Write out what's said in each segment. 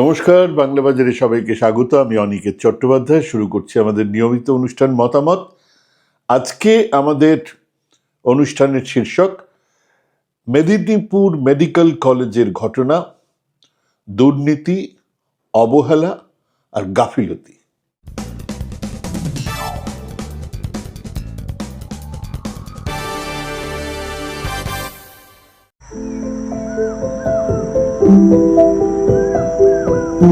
নমস্কার, বাংলা বাজারে সবাইকে স্বাগত। আমি অনিকেত চট্টোপাধ্যায়, শুরু করছি আমাদের নিয়মিত অনুষ্ঠান মতামত। আজকে আমাদের অনুষ্ঠানের শীর্ষক, মেদিনীপুর মেডিকেল কলেজের ঘটনা, দুর্নীতি, অবহেলা আর গাফিলতি। আট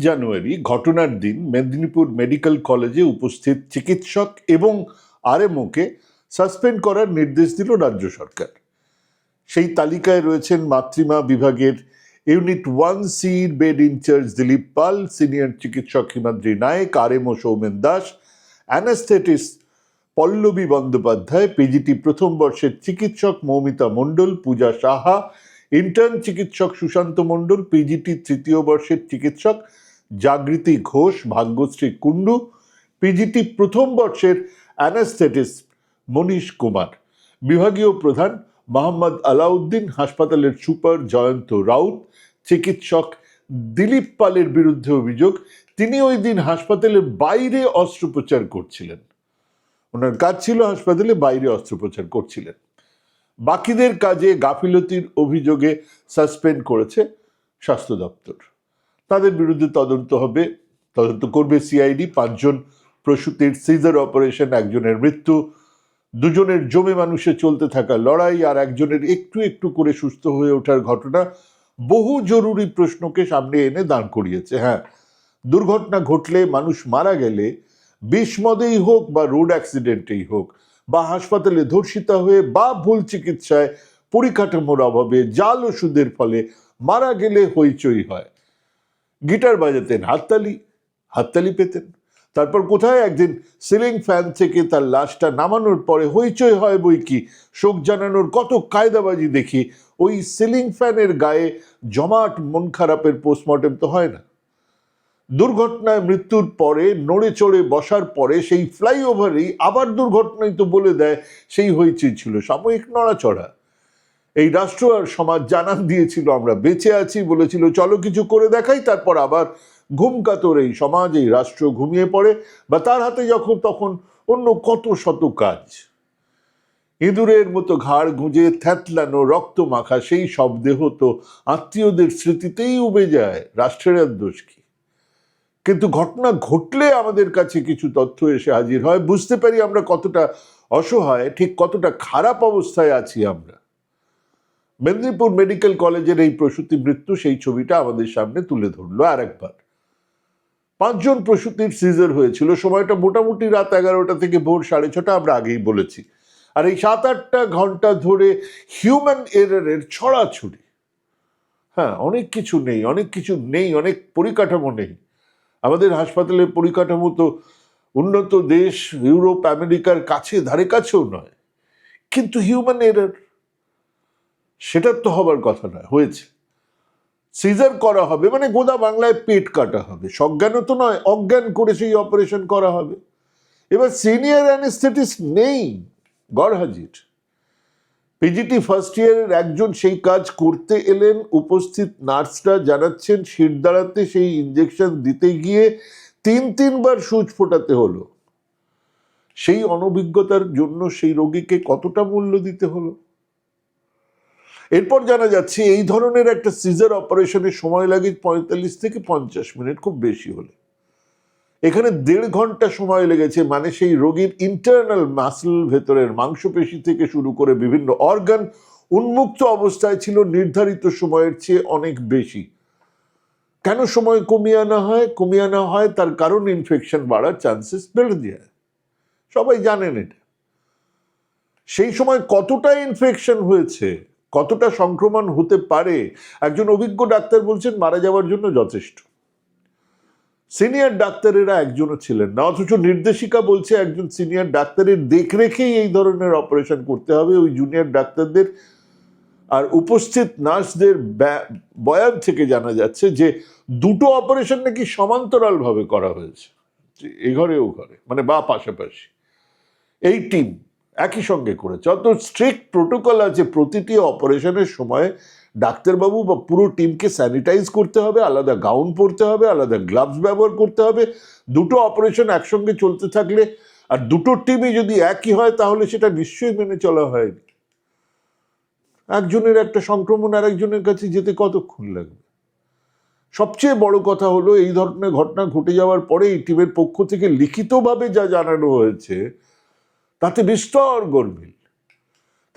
জানুয়ারি ঘটনার দিন মেদিনীপুর মেডিকেল কলেজে উপস্থিত চিকিৎসক এবং আরএমওকে সাসপেন্ড করার নির্দেশ দিল রাজ্য সরকার। সেই তালিকায় রয়েছেন মাতৃমা বিভাগের ইউনিট ওয়ান সির bed in-charge Dilip Pal, senior চিকিৎসক হিমাদ্রি নায়েক ও সৌমেন দাস অ্যানাস্থেটিস পল্লবী বন্দ্যোপাধ্যায় পিজিটি প্রথম বর্ষের চিকিৎসক মৌমিতা মণ্ডল, পূজা সাহা, ইন্টার্ন চিকিৎসক সুশান্ত মণ্ডল পিজিটি তৃতীয় বর্ষের চিকিৎসক জাগৃতি ঘোষ, ভাগ্যশ্রী কুণ্ডু পিজিটি প্রথম বর্ষের অ্যানাস্থেটিস মনীষ কুমার। বিভাগীয় প্রধান মোহাম্মদ আলাউদ্দিন হাসপাতালের সুপার জয়ন্ত রাউত, চিকিৎসক দিলীপ পালের বিরুদ্ধে অভিযোগ, তিনি ওই দিন হাসপাতালের বাইরে অস্ত্রোপচার করছিলেন। ওনার কাজ ছিল হাসপাতালে বাইরে অস্ত্রোপচার করছিলেন। বাকিদের কাজে গাফিলতির অভিযোগে সাসপেন্ড করেছে স্বাস্থ্য দপ্তর। তাদের বিরুদ্ধে তদন্ত হবে, তদন্ত করবে সিআইডি। পাঁচজন প্রসূতির সিজার অপারেশন, একজনের মৃত্যু দুজনের জমে মানুষে চলতে থাকা লড়াই আর একজনের একটু একটু করে সুস্থ হয়ে ওঠার ঘটনা বহু জরুরি প্রশ্নকে সামনে এনে দাঁড় করিয়েছে। হ্যাঁ দুর্ঘটনা ঘটলে মানুষ মারা গেলে বিষমদেই হোক বা রোড অ্যাক্সিডেন্টেই হোক, বা হাসপাতালে ধর্ষিতা হয়ে বা ভুল চিকিৎসায় পরিকাঠামোর অভাবে জাল ওষুধের ফলে মারা গেলে হইচই হয়। গিটার বাজাতেন হাততালি হাততালি পেতেন। তারপর কোথায় একদিন সিলিং ফ্যান থেকে তার লাশটা নামানোর পরে হইচই হয় বই কি? শোক জানানোর কত কায়দাবাজি দেখি, ওই সিলিং ফ্যানের গায়ে জমাট মন খারাপের পোস্টমর্টেম তো হয় না। দুর্ঘটনায় মৃত্যুর পরে, নড়ে চড়ে বসার পরে সেই ফ্লাইওভারেই আবার দুর্ঘটনাই তো বলে দেয়, সেই হইচই ছিল, সাময়িক নড়াচড়া। এই রাষ্ট্র আর সমাজ জানান দিয়েছিল, আমরা বেঁচে আছি বলেছিল, চলো কিছু করে দেখাই, তারপর আবার ঘুম কাতর এই সমাজ, এই রাষ্ট্র ঘুমিয়ে পড়ে বা তার হাতে যখন, তখন অন্য কত শত কাজ। ইঁদুরের মতো ঘাড় গুঁজে থ্যাতলানো রক্ত মাখা, সেই সব দেহ তো আত্মীয়দের স্মৃতিতেই উবে যায়, রাষ্ট্রের আর দোষ কি? কিন্তু ঘটনা ঘটলে আমাদের কাছে কিছু তথ্য এসে হাজির হয়। বুঝতে পারি আমরা কতটা অসহায়, ঠিক কতটা খারাপ অবস্থায় আছি আমরা। মেদিনীপুর মেডিকেল কলেজের এই প্রসূতি মৃত্যু, সেই ছবিটা আমাদের সামনে তুলে ধরলো আর একবার পাঁচজন প্রসূতির সিজার হয়েছিল। সময়টা মোটামুটি রাত এগারোটা থেকে ভোর সাড়ে ছটা, আমরা আগেই বলেছি। আর এই সাত আটটা ঘণ্টা ধরে হিউম্যান এরারের ছড়াছড়ি। হ্যাঁ অনেক কিছু নেই, অনেক কিছু নেই, অনেক পরিকাঠামো নেই। আমাদের হাসপাতালের পরিকাঠামো তো উন্নত দেশ, ইউরোপ, আমেরিকার কাছে, ধারে কাছেও নয়। কিন্তু হিউম্যান এরার সেটার তো হবার কথা নয়, হয়েছে। সিজার করা হবে মানে গোদা বাংলায় পেট কাটা হবে। সজ্ঞানও তো নয়, অজ্ঞান করে সেই অপারেশন করা হবে। এবার সিনিয়র অ্যানেস্থেটিস্ট নেই গড় হাজির পিজিটি ফার্স্ট ইয়ারের একজন সেই কাজ করতে এলেন, উপস্থিত নার্সরা জানাচ্ছেন শির দাঁড়াতে সেই ইঞ্জেকশন দিতে গিয়ে তিন তিনবার সুচ ফোটাতে হলো। সেই অনভিজ্ঞতার জন্য সেই রোগীকে কতটা মূল্য দিতে হলো? এরপর জানা যাচ্ছে, এই ধরনের একটা সিজার অপারেশনের সময় লাগে পঁয়তাল্লিশ থেকে পঞ্চাশ মিনিট, খুব বেশি হলে। এখানে দেড় ঘণ্টা সময় লেগেছে মানে সেই রোগীর ইন্টারনাল মাসল ভেতরের মাংসপেশি থেকে শুরু করে বিভিন্ন অর্গান উন্মুক্ত অবস্থায় ছিল, নির্ধারিত সময়ের চেয়ে অনেক বেশি। কেন সময় কমিয়ে আনা হয়? কমিয়ে আনা হয়, তার কারণ ইনফেকশন বাড়ার চান্সেস বেড়ে যায়। সবাই জানেন এটা। সেই সময় কতটা ইনফেকশন হয়েছে? কতটা সংক্রমণ হতে পারে? একজন অভিজ্ঞ ডাক্তার বলছেন, মারা যাওয়ার জন্য যথেষ্ট। সিনিয়র ডাক্তারেরা একজনও ছিলেন না, অথচ নির্দেশিকা বলছে একজন সিনিয়র ডাক্তারের দেখরেখেই এই ধরনের অপারেশন করতে হবে। ওই জুনিয়র ডাক্তারদের আর উপস্থিত নার্সদের ব্যা- বয়ান থেকে জানা যাচ্ছে যে দুটো অপারেশন নাকি সমান্তরালভাবে করা হয়েছে। এ ঘরে ও ঘরে মানে বা পাশাপাশি। এই টিম একই সঙ্গে করেছে। অত স্ট্রিক্ট প্রোটোকল আছে, প্রতিটি অপারেশনের সময় ডাক্তারবাবু বা পুরো টিমকে স্যানিটাইজ করতে হবে, আলাদা গাউন পরতে হবে, আলাদা গ্লাভস ব্যবহার করতে হবে। দুটো অপারেশন একসঙ্গে চলতে থাকলে আর দুটো টিমই যদি একই হয়, তাহলে সেটা নিশ্চয়ই মেনে চলা হয়নি। একজনের একটা সংক্রমণ আর একজনের কাছে যেতে কতক্ষণ লাগবে? সবচেয়ে বড় কথা হলো, এই ধরনের ঘটনা ঘটে যাওয়ার পরে এই টিমের পক্ষ থেকে লিখিতভাবে যা জানানো হয়েছে তাতে বিস্তর গর্বিল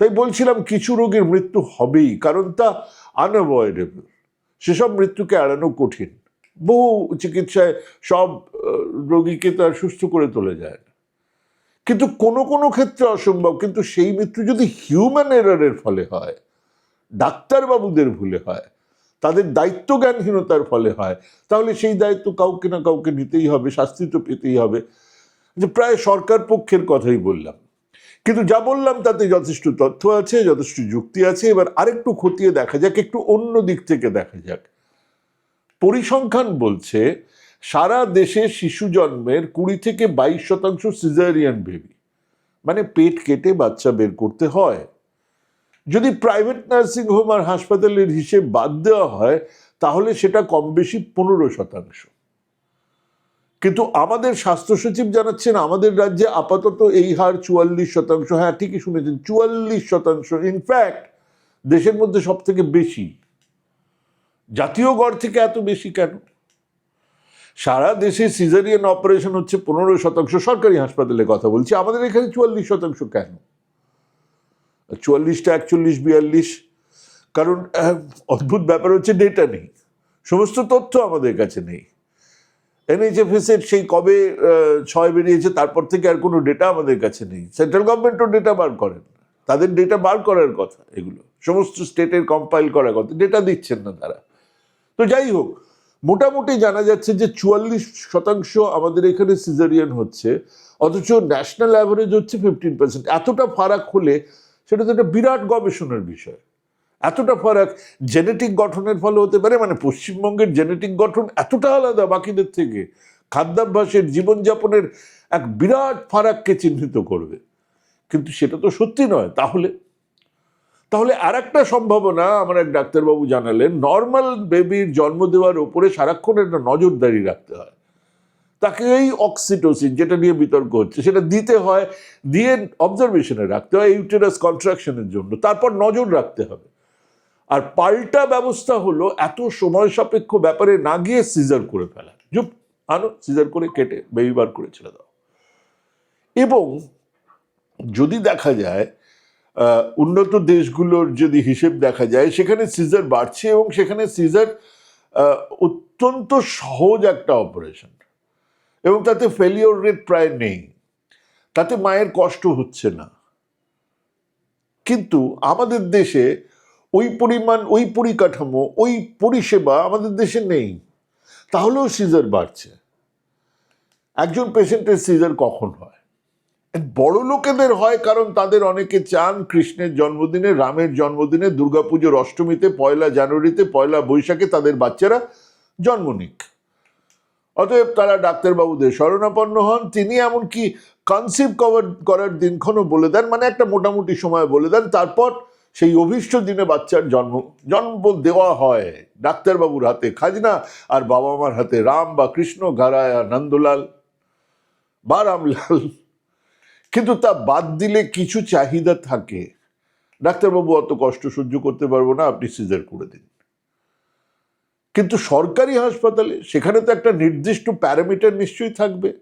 তাই বলছিলাম কিছু রোগের মৃত্যু হবেই, কারণ তা আনঅ্যাভয়েডেবল সেসব মৃত্যুকে এড়ানো কঠিন। বহু চিকিৎসায় সব রোগীকে তার সুস্থ করে তোলা যায় না। কিন্তু কোনো কোনো ক্ষেত্রে অসম্ভব, কিন্তু সেই মৃত্যু যদি হিউম্যান এরারের ফলে হয়, ডাক্তারবাবুদের ভুলে হয়, তাদের দায়িত্ব জ্ঞানহীনতার ফলে হয়, তাহলে সেই দায়িত্ব কাউকে না কাউকে নিতেই হবে, শাস্তি তো পেতেই হবে। যে প্রায় সরকার পক্ষের কথাই বললাম। কিন্তু যা বললাম তাতে যথেষ্ট তথ্য আছে, যথেষ্ট যুক্তি আছে। এবার আরেকটু খতিয়ে দেখা যাক, একটু অন্য দিক থেকে দেখা যাক। পরিসংখ্যান বলছে, সারা দেশে শিশু জন্মের কুড়ি থেকে বাইশ শতাংশ সিজারিয়ান বেবি মানে পেট কেটে বাচ্চা বের করতে হয়। যদি প্রাইভেট নার্সিং হোম আর হাসপাতালের হিসেব বাদ দেওয়া হয়, তাহলে সেটা কম বেশি পনেরো শতাংশ। কিন্তু আমাদের স্বাস্থ্য সচিব জানাচ্ছেন, আমাদের রাজ্যে আপাতত এই হার চুয়াল্লিশ শতাংশ। হ্যাঁ ঠিকই শুনেছেন, চুয়াল্লিশ শতাংশ। ইনফ্যাক্ট দেশের মধ্যে সব থেকে বেশি। জাতীয় গড় থেকে এত বেশি কেন? সারা দেশে সিজারিয়ান অপারেশন হচ্ছে পনেরো শতাংশ। সরকারি হাসপাতালে কথা বলছি, আমাদের এখানে চুয়াল্লিশ শতাংশ কেন? চুয়াল্লিশটা একচল্লিশ, বিয়াল্লিশ। কারণ অদ্ভুত ব্যাপার হচ্ছে ডেটা নেই। সমস্ত তথ্য আমাদের কাছে নেই। এনএইচএফএস এর সেই কবে ছয় বেরিয়েছে, তারপর থেকে আর কোনো ডেটা আমাদের কাছে নেই। সেন্ট্রাল গভর্নমেন্টও ডেটা বার করেন। তাদের ডেটা বার করার কথা এগুলো। সমস্ত স্টেটের কম্পাইল করার কথা। ডেটা দিচ্ছেন না তারা। তো যাই হোক, মোটামুটি জানা যাচ্ছে যে চুয়াল্লিশ শতাংশ আমাদের এখানে সিজারিয়ান হচ্ছে, অথচ ন্যাশনাল অ্যাভারেজ হচ্ছে ফিফটিন পার্সেন্ট এতটা ফারাক হলে সেটা তো একটা বিরাট গবেষণার বিষয়। এতটা ফারাক জেনেটিক গঠনের ফলে হতে পারে মানে পশ্চিমবঙ্গের জেনেটিক গঠন এতটা আলাদা বাকিদের থেকে, খাদ্যাভ্যাসের জীবনযাপনের এক বিরাট ফারাককে চিহ্নিত করবে। কিন্তু সেটা তো সত্যি নয়, তাহলে? তাহলে আর একটা সম্ভাবনা, আমার এক ডাক্তারবাবু জানালেন নর্মাল বেবির জন্ম দেওয়ার ওপরে সারাক্ষণ একটা নজরদারি রাখতে হয়। তাকে এই অক্সিটোসিন যেটা নিয়ে বিতর্ক হচ্ছে, সেটা দিতে হয়, দিয়ে অবজারভেশনে রাখতে হয় ইউটেরাস কন্ট্রাকশনের জন্য। তারপর নজর রাখতে হবে। আর পাল্টা ব্যবস্থা হলো এত সময় সাপেক্ষ ব্যাপারে না গিয়ে সিজার করে ফেলা। চুপ, আনো, সিজার করে কেটে বেবি বার করে ছেড়ে দাও। এবং যদি দেখা যায় উন্নত দেশগুলোর যদি হিসেব দেখা যায়, সেখানে সিজার বাড়ছে এবং সেখানে সিজার অত্যন্ত সহজ একটা অপারেশন এবং তাতে ফেলিওর রেট প্রায় নেই। তাতে মায়ের কষ্ট হচ্ছে না। কিন্তু আমাদের দেশে ওই পরিমাণ, ওই পরিকাঠামো, ওই পরিষেবা আমাদের দেশে নেই। তাহলেও সিজার বাড়ছে। একজন পেশেন্টের সিজার কখন হয়? বড় লোকেদের হয় কারণ তাদের অনেকে চান কৃষ্ণের জন্মদিনে, রামের জন্মদিনে, দুর্গাপুজোর অষ্টমীতে, পয়লা জানুয়ারিতে, পয়লা বৈশাখে তাদের বাচ্চারা জন্ম নিক। অতএব তারা ডাক্তারবাবুদের শরণাপন্ন হন। তিনি এমনকি কনসিভ কভার করার দিনক্ষণও বলে দেন মানে একটা মোটামুটি সময় বলে দেন। তারপর সেই অভীষ্ট দিনে বাচ্চার জন্ম জন্ম দেওয়া হয় ডাক্তারবাবুর হাতে। খাজনা আর বাবা মার হাতে। রাম বা কৃষ্ণ ঘারায় আর নন্দলাল বা রামলাল। কিন্তু তা বাদ দিলে কিছু চাহিদা থাকে। ডাক্তারবাবু অত কষ্ট সহ্য করতে পারব না, আপনি সিজার করে দিন। কিন্তু সরকারি হাসপাতালে সেখানে তো একটা নির্দিষ্ট প্যারামিটার নিশ্চয়ই থাকবে।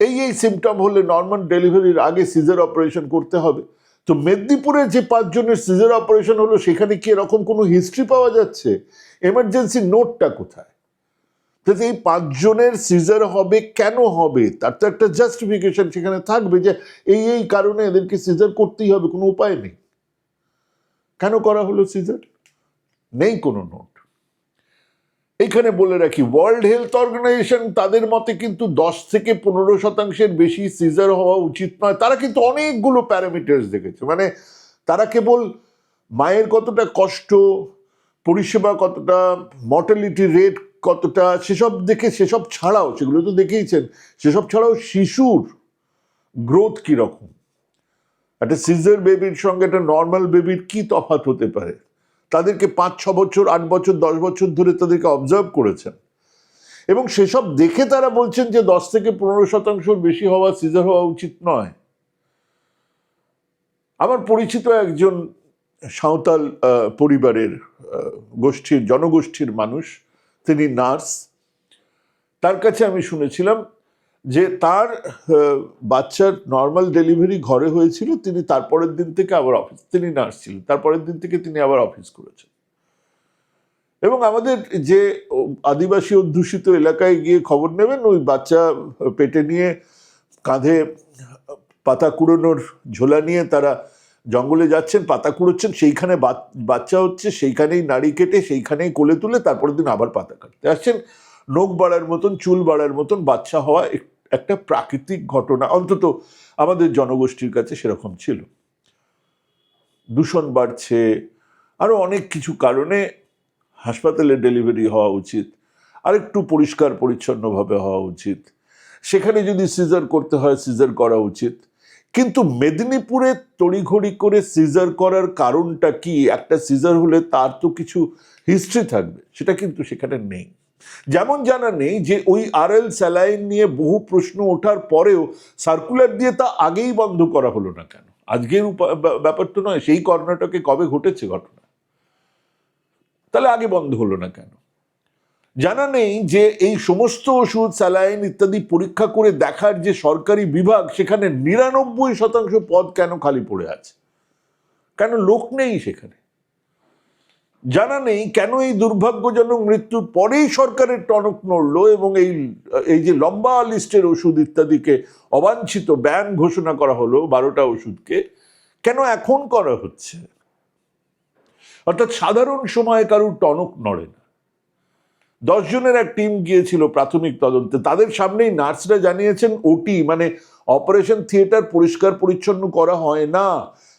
এই এই সিমটম হলে নর্মাল ডেলিভারির আগে সিজার অপারেশন করতে হবে। তো মেদিনীপুরে যে পাঁচজনের সিজার অপারেশন হলো, সেখানে কি এরকম কোনো হিস্ট্রি পাওয়া যাচ্ছে? এমার্জেন্সি নোটটা কোথায়? যাতে এই পাঁচজনের সিজার হবে, কেন হবে? তার তো একটা জাস্টিফিকেশন সেখানে থাকবে যে এই এই কারণে এদেরকে সিজার করতেই হবে, কোনো উপায় নেই। কেন করা হলো সিজার? নেই কোনো নোট এখানে বলে রাখি ওয়ার্ল্ড হেলথ অর্গানাইজেশন তাদের মতে কিন্তু দশ থেকে পনেরো শতাংশের বেশি সিজার হওয়া উচিত নয়। তারা কিন্তু অনেকগুলো প্যারামিটার্স দেখেছে। মানে তারা কেবল মায়ের কতটা কষ্ট, পরিষেবা কতটা মর্টালিটি রেট কতটা, সেসব দেখে, সেসব ছাড়াও, সেগুলো তো দেখেইছেন সেসব ছাড়াও শিশুর গ্রোথ কীরকম? একটা সিজার বেবির সঙ্গে একটা নর্মাল বেবির কি তফাত হতে পারে? তাদেরকে পাঁচ, ছ বছর, আট বছর, দশ বছর ধরে তাদেরকে অবজার্ভ করেছেন। এবং সেসব দেখে তারা বলছেন যে দশ থেকে পনেরো শতাংশর বেশি হওয়া সিজার হওয়া উচিত নয়। আমার পরিচিত একজন সাঁওতাল পরিবারের গোষ্ঠীর, জনগোষ্ঠীর মানুষ, তিনি নার্স। তার কাছে আমি শুনেছিলাম যে তার বাচ্চার নর্মাল ডেলিভারি ঘরে হয়েছিল, তিনি তারপরের দিন থেকে আবার অফিস তিনি নার্স ছিলেন, তারপরের দিন থেকে তিনি আবার অফিস করেছেন। এবং আমাদের যে আদিবাসী অধ্যুষিত এলাকায় গিয়ে খবর নেবেন, ওই বাচ্চা পেটে নিয়ে কাঁধে পাতা কুড়োনোর ঝোলা নিয়ে তারা জঙ্গলে যাচ্ছেন, পাতা কুড়োচ্ছেন, সেইখানে বাচ্চা হচ্ছে, সেইখানেই নাড়ি কেটে, সেইখানেই কোলে তুলে তারপরের দিন আবার পাতা কাটতে। আসছেন নখ বাড়ার মতন, চুল বাড়ার মতন বাচ্চা হওয়া একটা প্রাকৃতিক ঘটনা, অন্তত আমাদের জনগোষ্ঠীর কাছে সেরকম ছিল। দূষণ বাড়ছে আরও অনেক কিছু কারণে হাসপাতালে ডেলিভারি হওয়া উচিত, আরেকটু পরিষ্কার পরিচ্ছন্নভাবে হওয়া উচিত। সেখানে যদি সিজার করতে হয়, সিজার করা উচিত। কিন্তু মেদিনীপুরে তড়িঘড়ি করে সিজার করার কারণটা কি? একটা সিজার হলে তার তো কিছু হিস্ট্রি থাকবে, সেটা কিন্তু সেখানে নেই। যেমন জানা নেই যে ওই আরএল স্যালাইন নিয়ে বহু প্রশ্ন ওঠার পরেও সার্কুলার দিয়ে তা আগেই বন্ধ করা হলো না কেন? আজকের ব্যাপার তো নয়, সেই কর্ণাটকে কবে ঘটেছে ঘটনা? তাহলে আগে বন্ধ হলো না কেন? জানা নেই যে এই সমস্ত ওষুধ, স্যালাইন ইত্যাদি পরীক্ষা করে দেখার যে সরকারি বিভাগ, সেখানে নিরানব্বই শতাংশ পদ কেন খালি পড়ে আছে? কেন লোক নেই সেখানে? জানা নেই কেন এই দুর্ভাগ্যজনক মৃত্যুর পরেই সরকারের টনক নড়লো এবং এই এই যে লম্বা লিস্টের ওষুধ ইত্যাদিকে অবাঞ্ছিত ব্যান ঘোষণা করা হলো বারোটা ওষুধকে, কেন এখন করা হচ্ছে? অর্থাৎ সাধারণ সময়ে কারুর টনক নড়ে না। দশ জনের এক টিম গিয়েছিল প্রাথমিক তদন্তে, তাদের সামনেই নার্সরা জানিয়েছেন, ওটি মানে অপারেশন থিয়েটার পরিষ্কার পরিচ্ছন্ন করা হয় না।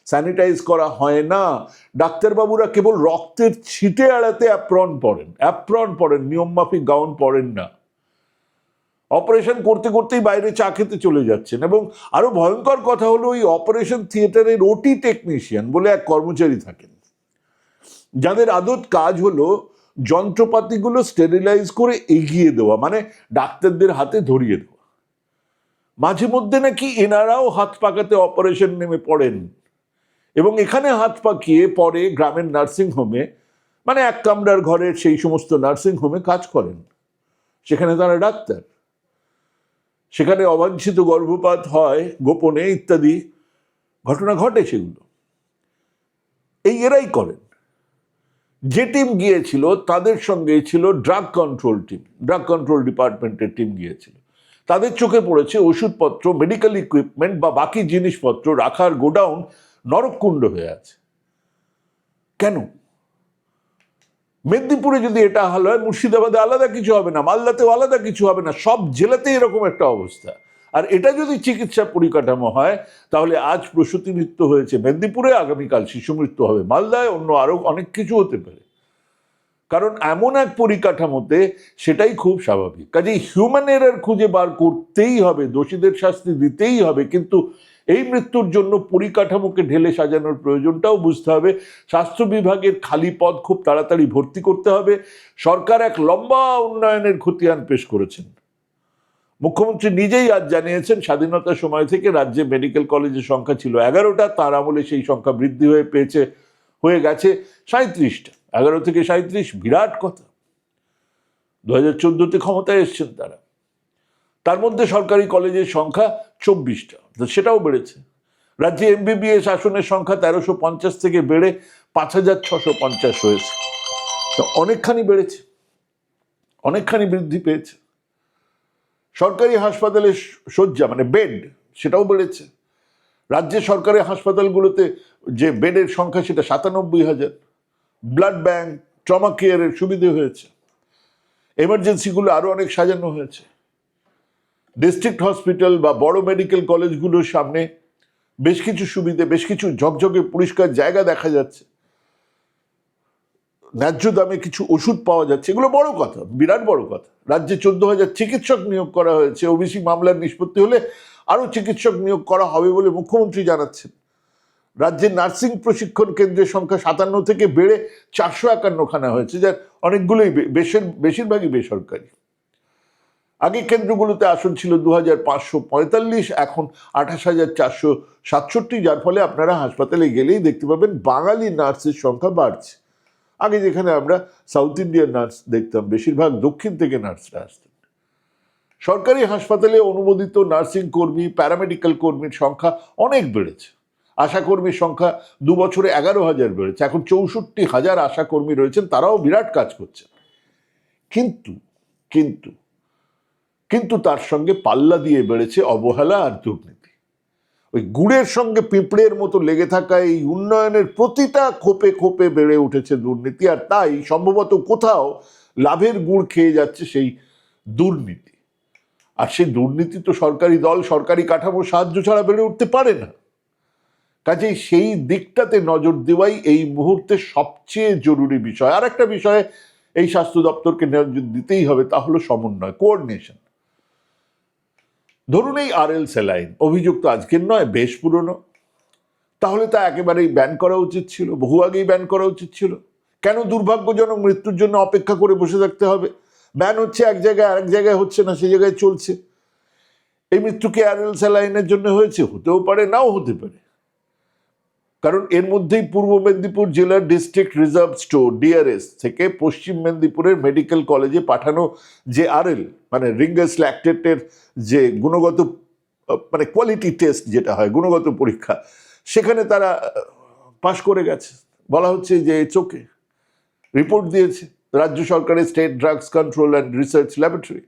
স্যানিটাইজ করা হয় না। ডাক্তারবাবুরা কেবল রক্তের ছিটে এড়াতে অ্যাপ্রন পড়েন অ্যাপ্রন পড়েন নিয়মমাফিক গাউন পড়েন না। অপারেশন করতে করতেই বাইরে চা খেতে চলে যাচ্ছেন এবং আরও ভয়ঙ্কর কথা হলো ওই অপারেশন থিয়েটারের ওটি টেকনিশিয়ান বলে এক কর্মচারী থাকেন। যাদের আদত কাজ হলো যন্ত্রপাতিগুলো স্টেরিলাইজ করে এগিয়ে দেওয়া মানে ডাক্তারদের হাতে ধরিয়ে দেওয়া। মাঝে মধ্যে নাকি এনারাও হাত পাকাতে অপারেশন নেমে পড়েন। এবং এখানে হাত পাকিয়ে পরে গ্রামের নার্সিং হোমে মানে এক কামরার ঘরের সেই সমস্ত নার্সিং হোমে কাজ করেন। সেখানে তারা ডাক্তার। সেখানে অবাঞ্ছিত গর্ভপাত হয়, গোপনে ইত্যাদি। ঘটনা ঘটে সেগুলো। এই এরাই করেন। যে টিম গিয়েছিল, তাদের সঙ্গে ছিল drug control team drug control ডিপার্টমেন্টের টিম গিয়েছিল। তাদের চোখে পড়েছে ওষুধপত্র মেডিকেল ইকুইপমেন্ট বা বাকি জিনিসপত্র রাখার গোডাউন নরককুণ্ড হয়ে আছে। কেন? মেদিনীপুরে যদি এটা হাল হয়, মুর্শিদাবাদে আলাদা কিছু হবে না, মালদাতেও আলাদা কিছু হবে না, সব জেলাতেই এরকম একটা অবস্থা। আর এটা যদি চিকিৎসা পরিকাঠামো হয়, তাহলে আজ প্রসূতি মৃত্যু হয়েছে মেদিনীপুরে, আগামীকাল শিশু মৃত্যু হবে মালদায়, অন্য আরও অনেক কিছু হতে পারে। কারণ এমন এক পরিকাঠামোতে সেটাই খুব স্বাভাবিক। কাজেই হিউম্যান এরার খুঁজে বার করতেই হবে, দোষীদের শাস্তি দিতেই হবে, কিন্তু এই মৃত্যুর জন্য পরিকাঠামোকে ঢেলে সাজানোর প্রয়োজনটাও বুঝতে হবে। স্বাস্থ্য বিভাগের খালি পদ খুব তাড়াতাড়ি ভর্তি করতে হবে। সরকার এক লম্বা উন্নয়নের খতিয়ান পেশ করেছেন। মুখ্যমন্ত্রী নিজেই আজ জানিয়েছেন স্বাধীনতার সময় থেকে রাজ্যে মেডিকেল কলেজের সংখ্যা ছিল এগারোটা, তার আমলে সেই সংখ্যা বৃদ্ধি হয়ে পেয়েছে, হয়ে গেছে সাঁত্রিশটা এগারো থেকে সাঁত্রিশ বিরাট কথা। দু হাজার চোদ্দোতে ক্ষমতায় এসছেন তারা। তার মধ্যে সরকারি কলেজের সংখ্যা চব্বিশটা। তো সেটাও বেড়েছে। রাজ্যে এমবিবিএস আসনের সংখ্যা তেরোশো পঞ্চাশ থেকে বেড়ে পাঁচ হাজার ছশো পঞ্চাশ হয়েছে। তো অনেকখানি বেড়েছে। অনেকখানি বৃদ্ধি পেয়েছে। সরকারি হাসপাতালে শয্যা মানে বেড, সেটাও বেড়েছে। রাজ্যের সরকারি হাসপাতালগুলোতে যে বেডের সংখ্যা, সেটা সাতানব্বই হাজার। ব্লাড ব্যাঙ্ক ট্রমা কেয়ারের সুবিধে হয়েছে। এমার্জেন্সিগুলো আরও অনেক সাজানো হয়েছে। ডিস্ট্রিক্ট হসপিটাল বা বড় মেডিকেল কলেজগুলোর সামনে বেশ কিছু সুবিধে, বেশ কিছু ঝকঝকে পরিষ্কার জায়গা দেখা যাচ্ছে। ন্যায্য দামে কিছু ওষুধ পাওয়া যাচ্ছে। এগুলো বড় কথা, বিরাট বড় কথা। রাজ্যে চোদ্দ হাজার চিকিৎসক নিয়োগ করা হয়েছে। ওবিসি মামলার নিষ্পত্তি হলে আরও চিকিৎসক নিয়োগ করা হবে বলে মুখ্যমন্ত্রী জানাচ্ছেন। রাজ্যের নার্সিং প্রশিক্ষণ কেন্দ্রের সংখ্যা সাতান্ন থেকে বেড়ে চারশো একান্নখানা হয়েছে, যার অনেকগুলোই বে- বেসর বেশিরভাগই বেসরকারি। আগে কেন্দ্রগুলোতে আসন ছিল দু হাজার পাঁচশো পঁয়তাল্লিশ, এখন আঠাশ হাজার চারশো সাতষট্টি, যার ফলে আপনারা হাসপাতালে গেলেই দেখতে পাবেন বাঙালি নার্সের সংখ্যা বাড়ছে। আগে যেখানে আমরা সাউথ ইন্ডিয়ান নার্স দেখতাম, বেশিরভাগ দক্ষিণ থেকে নার্সরা আসতেন। সরকারি হাসপাতালে অনুমোদিত নার্সিং কর্মী, প্যারামেডিক্যাল কর্মীর সংখ্যা অনেক বেড়েছে। আশাকর্মীর সংখ্যা দু বছরে এগারো হাজার বেড়েছে। এখন চৌষট্টি হাজার আশাকর্মী রয়েছেন, তারাও বিরাট কাজ করছেন। কিন্তু কিন্তু কিন্তু তার সঙ্গে পাল্লা দিয়ে বেড়েছে অবহেলা আর দুর্নীতি। ওই গুড়ের সঙ্গে পিঁপড়ের মতো লেগে থাকা এই উন্নয়নের প্রতিটা খোপে খোপে বেড়ে উঠেছে দুর্নীতি, আর তাই সম্ভবত কোথাও লাভের গুড় খেয়ে যাচ্ছে সেই দুর্নীতি। আর সেই দুর্নীতি তো সরকারি দল, সরকারি কাঠামো সাহায্য ছাড়া বেড়ে উঠতে পারে না। কাজেই সেই দিকটাতে নজর দেওয়াই এই মুহূর্তে সবচেয়ে জরুরি বিষয়। আর একটা বিষয়ে এই স্বাস্থ্য দপ্তরকে নজর দিতেই হবে, তা হলো সমন্বয় কোঅর্ডিনেশন ধরুন এই আর এল স্যালাইন অভিযুক্ত আজকের নয়, বেশ পুরনো। তাহলে তা একেবারেই ব্যান করা উচিত ছিল, বহু আগেই ব্যান করা উচিত ছিল। কেন দুর্ভাগ্যজনক মৃত্যুর জন্য অপেক্ষা করে বসে থাকতে হবে? ব্যান হচ্ছে এক জায়গায়, আরেক জায়গায় হচ্ছে না সেই জায়গায় চলছে। এই মৃত্যু কি আর এল স্যালাইনের জন্য হয়েছে? হতেও পারে, নাও হতে পারে। কারণ এর মধ্যেই পূর্ব মেদিনীপুর জেলার ডিস্ট্রিক্ট রিজার্ভ স্টোর ডিআরএস থেকে পশ্চিম মেদিনীপুরের মেডিকেল কলেজে পাঠানো যে আরএল মানে রিঙ্গাস ল্যাকটেটের যে গুণগত মানে কোয়ালিটি টেস্ট যেটা হয়, গুণগত পরীক্ষা, সেখানে তারা পাশ করে গেছে। বলা হচ্ছে যে চোখে রিপোর্ট দিয়েছে রাজ্য সরকারের state drugs control and research laboratory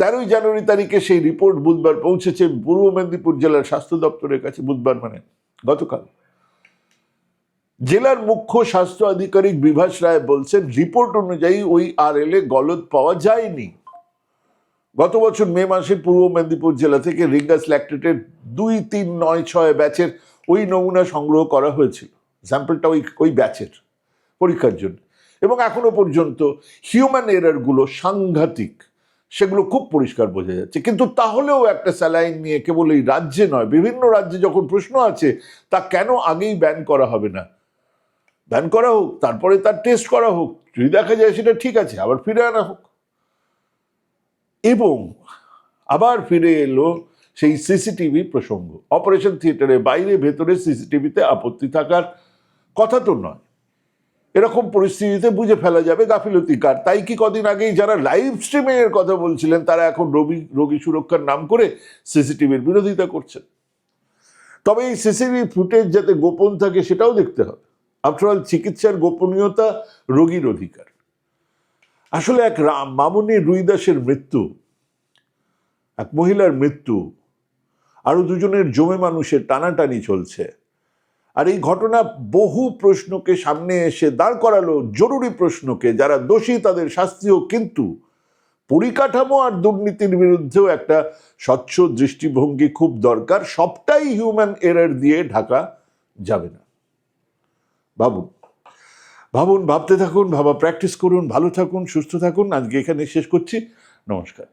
তেরোই জানুয়ারি তারিখে সেই রিপোর্ট বুধবার পৌঁছেছে পূর্ব মেদিনীপুর জেলার স্বাস্থ্য দপ্তরের কাছে, বুধবার মানে। গতকাল জেলার মুখ্য স্বাস্থ্য আধিকারিক বিভাস রায় বলছেন, রিপোর্ট অনুযায়ী ওই আর এলে গলদ পাওয়া যায়নি। গত বছর মে মাসে পূর্ব মেদিনীপুর জেলা থেকে রিঙ্গাস ল্যাকটেটের দুই তিন নয় ছয় ব্যাচের ওই নমুনা সংগ্রহ করা হয়েছিল। স্যাম্পলটা ওই ওই ব্যাচের পরীক্ষার জন্য। এবং এখনও পর্যন্ত হিউম্যান এরারগুলো সাংঘাতিক। সেগুলো খুব পরিষ্কার বোঝা যাচ্ছে। কিন্তু তাহলেও একটা স্যালাইন নিয়ে কেবল এই রাজ্যে নয়, বিভিন্ন রাজ্যে যখন প্রশ্ন আছে, তা কেন আগেই ব্যান করা হবে না? ব্যান করা হোক, তারপরে তার টেস্ট করা হোক, যদি দেখা যায় সেটা ঠিক আছে, আবার ফিরে আনা হোক। এবং আবার ফিরে এলো সেই সিসিটিভি প্রসঙ্গ। অপারেশন থিয়েটারে বাইরে, ভেতরে সিসিটিভিতে আপত্তি থাকার কথা তো নয়। এরকম পরিস্থিতিতে বুঝে ফেলা যাবে গাফিলতি কার। তাই কি কদিন আগেই যারা লাইভ স্ট্রিমিং এর কথা বলছিলেন, তারা এখন রোগী রোগী সুরক্ষার নাম করে সিসিটিভির বিরোধিতা করছেন। তবে এই সিসিটিভি ফুটেজ যাতে গোপন থাকে সেটাও দেখতে হবে। আফটারঅল চিকিৎসার গোপনীয়তা রোগীর অধিকার। আসলে এক মামুনি রুইদাসের মৃত্যু, এক মহিলার মৃত্যু, আরও দুজনের জমে মানুষের টানাটানি চলছে। আর এই ঘটনা বহু প্রশ্নকে সামনে এসে দাঁড় করালো জরুরি প্রশ্নকে, যারা দোষী তাদের শাস্তিও কিন্তু। পরিকাঠামো আর দুর্নীতির বিরুদ্ধেও একটা স্বচ্ছ দৃষ্টিভঙ্গি খুব দরকার, সবটাই হিউম্যান এরার দিয়ে ঢাকা যাবে না। ভাবুন ভাবুন, ভাবতে থাকুন, ভাবা প্র্যাকটিস করুন, ভালো থাকুন, সুস্থ থাকুন। আজকে এখানে শেষ করছি। নমস্কার।